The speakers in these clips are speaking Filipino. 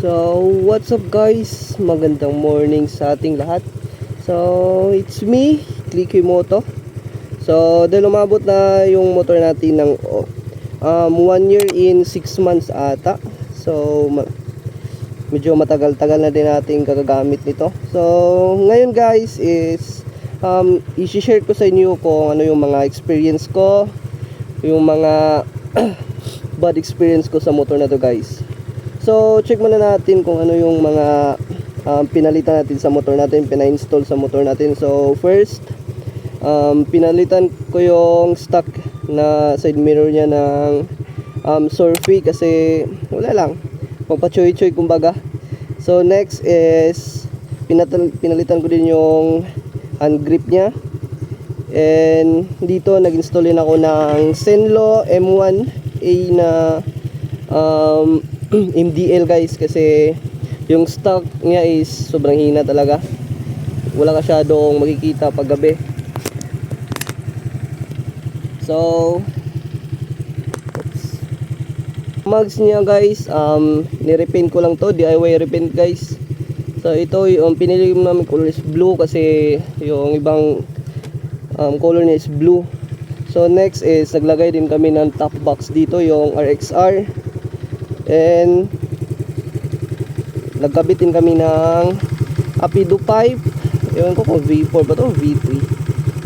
So, what's up guys? Magandang morning sa ating lahat. So, it's me, Clicky Moto. So, dahil umabot na yung motor natin ng um, 1 year in 6 months ata. So, ma- medyo matagal-tagal na din natin kagagamit nito. So, ngayon guys is um, i-share ko sa inyo kung ano yung mga experience ko, yung mga bad experience ko sa motor na to guys. So, check muna natin kung ano yung mga um, pinalitan natin sa motor natin, pina-install sa motor natin. So, first, um, pinalitan ko yung stock na side mirror niya ng um, Surfy kasi wala lang, magpa-choy-choy kumbaga. So, next is pinatal- pinalitan ko din yung hand grip niya. And dito nag-install din ako ng Senlo M1A na um, MDL guys kasi yung stock niya is sobrang hina talaga. Wala ka masyadong makikita pag gabi. So, oops. mags niya guys, um, nirepaint ko lang to, DIY repaint guys. So ito yung pinili namin color is blue kasi yung ibang um, color niya is blue. So next is naglagay din kami ng top box dito yung RXR. And nagkabit din kami ng Apido pipe. Ewan ko kung V4 ba to o V3.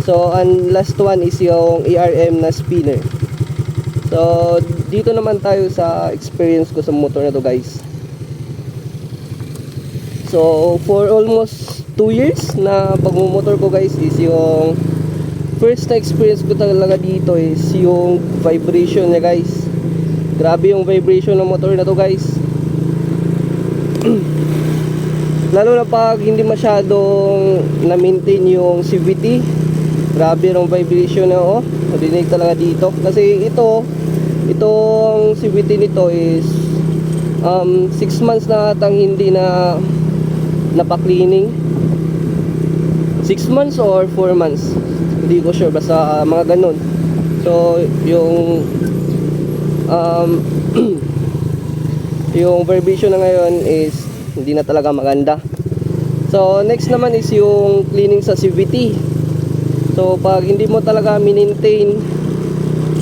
So and last one is yung ARM na spinner. So dito naman tayo sa experience ko sa motor na to guys. So, for almost 2 years na pagmumotor ko guys is yung first experience ko talaga dito is yung vibration niya guys. Grabe yung vibration ng motor na to guys. Lalo na pag hindi masyadong na-maintain yung CVT. Grabe yung vibration na oh. Madinig talaga dito. Kasi ito, itong CVT nito is um, 6 months na atang hindi na napa-cleaning 6 months or 4 months hindi ko sure basta uh, mga ganun so yung um, yung vibration na ngayon is hindi na talaga maganda. So next naman is yung cleaning sa CVT so pag hindi mo talaga minintain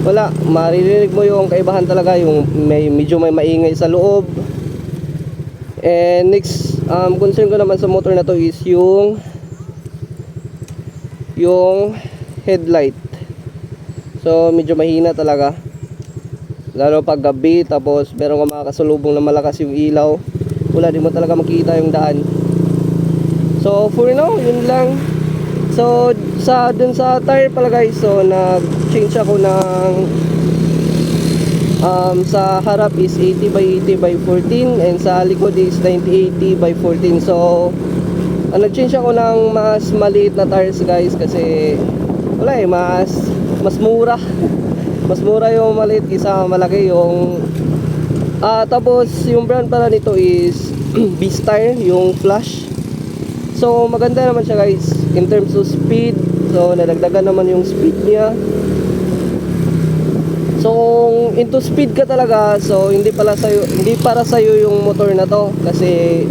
wala maririnig mo yung kaibahan talaga yung may medyo may maingay sa loob. And next um, concern ko naman sa motor na to is yung yung headlight. So medyo mahina talaga lalo pag gabi tapos meron ka mga kasalubong na malakas yung ilaw wala din mo talaga makita yung daan. So for now yun lang. So sa dun sa tire pala guys so nag change ako ng um, sa harap is 80 by 80 by 14 and sa likod is 9080 by 14 so uh, nag-change ako ng mas maliit na tires guys kasi wala eh mas mas mura mas mura yung maliit isa malaki yung ah tapos yung brand pala nito is tire yung flash. So maganda naman siya guys in terms of speed. So nadagdagan naman yung speed niya. So kung into speed ka talaga, so hindi pala sa hindi para sa yung motor na to kasi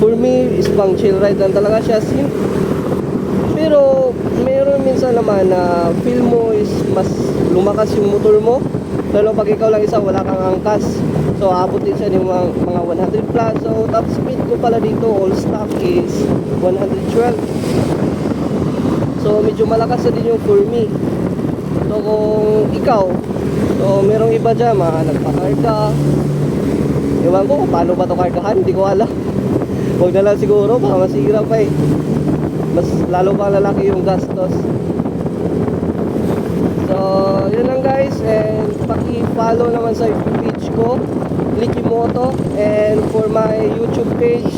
for me is pang chill ride lang talaga siya. Sim- Pero meron minsan naman na feel mo is mas lumakas yung motor mo. Lalo pag ikaw lang isa wala kang angkas. So abot din siya ng mga, mga 100 plus. So top speed ko pala dito all stock is 112. So medyo malakas na din yung for me. So kung ikaw, so merong iba dyan, mga nagpakarga. Ewan ko paano ba ito kargahan, hindi ko alam. Huwag na lang siguro, baka masira pa eh. Mas lalo pa lalaki yung gastos. So, yun lang guys. And paki-follow naman sa page ko, Moto And for my YouTube page,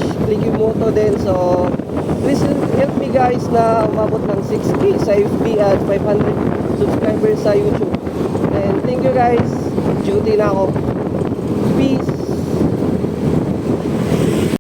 Moto din. So, please help me guys na umabot ng 6K sa FB at 500 subscribers sa YouTube. And thank you guys. Duty na ako. Peace.